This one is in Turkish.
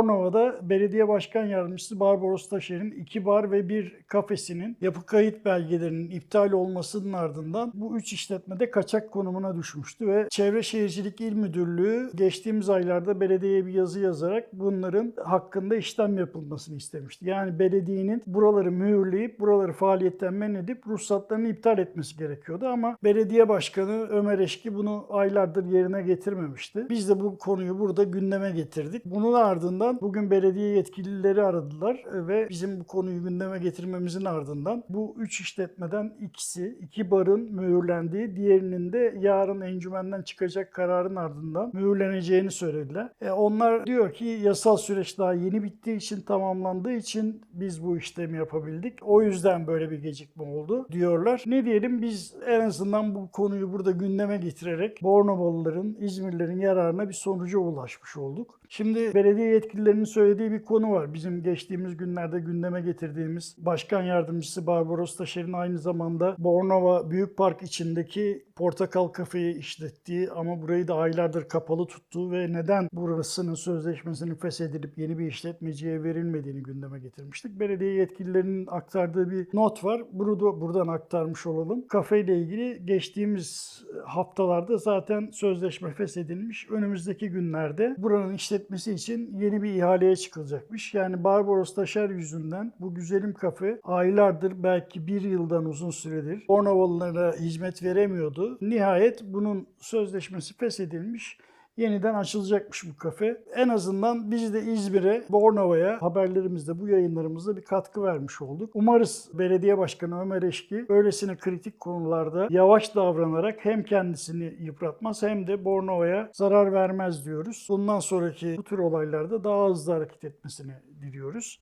Bornova'da belediye başkan yardımcısı Barbaros Taşer'in iki bar ve bir kafesinin yapı kayıt belgelerinin iptal olmasının ardından bu üç işletmede kaçak konumuna düşmüştü ve Çevre Şehircilik İl Müdürlüğü geçtiğimiz aylarda belediyeye bir yazı yazarak bunların hakkında işlem yapılmasını istemişti. Yani belediyenin buraları mühürleyip buraları faaliyetten men edip ruhsatlarını iptal etmesi gerekiyordu ama belediye başkanı Ömer Eşki bunu aylardır yerine getirmemişti. Biz de bu konuyu burada gündeme getirdik. Bunun ardından bugün belediye yetkilileri aradılar ve bizim bu konuyu gündeme getirmemizin ardından bu üç işletmeden ikisi, iki barın mühürlendiği, diğerinin de yarın encümenden çıkacak kararın ardından mühürleneceğini söylediler. E onlar diyor ki yasal süreç daha yeni bittiği için tamamlandığı için biz bu işlemi yapabildik. O yüzden böyle bir gecikme oldu diyorlar. Ne diyelim biz en azından bu konuyu burada gündeme getirerek Bornovalıların, İzmirlilerin yararına bir sonuca ulaşmış olduk. Şimdi belediye yetkililerinin söylediği bir konu var. Bizim geçtiğimiz günlerde gündeme getirdiğimiz Başkan Yardımcısı Barbaros Taşer'in aynı zamanda Bornova Büyük Park içindeki Portakal Kafe'yi işlettiği ama burayı da aylardır kapalı tuttuğu ve neden burasının sözleşmesinin feshedilip yeni bir işletmeciye verilmediğini gündeme getirmiştik. Belediye yetkililerinin aktardığı bir not var. Bunu da buradan aktarmış olalım. Kafe ile ilgili geçtiğimiz haftalarda zaten sözleşme feshedilmiş. Önümüzdeki günlerde buranın işletmesi için yeni bir ihaleye çıkılacakmış. Yani Barbaros Taşer yüzünden bu güzelim kafe aylardır belki bir yıldan uzun süredir Bornovalılara hizmet veremiyordu. Nihayet bunun sözleşmesi feshedilmiş. Yeniden açılacakmış bu kafe. En azından biz de İzmir'e, Bornova'ya haberlerimizde, bu yayınlarımızda bir katkı vermiş olduk. Umarız Belediye Başkanı Ömer Eşki böylesine kritik konularda yavaş davranarak hem kendisini yıpratmaz hem de Bornova'ya zarar vermez diyoruz. Bundan sonraki bu tür olaylarda daha hızlı hareket etmesini diliyoruz.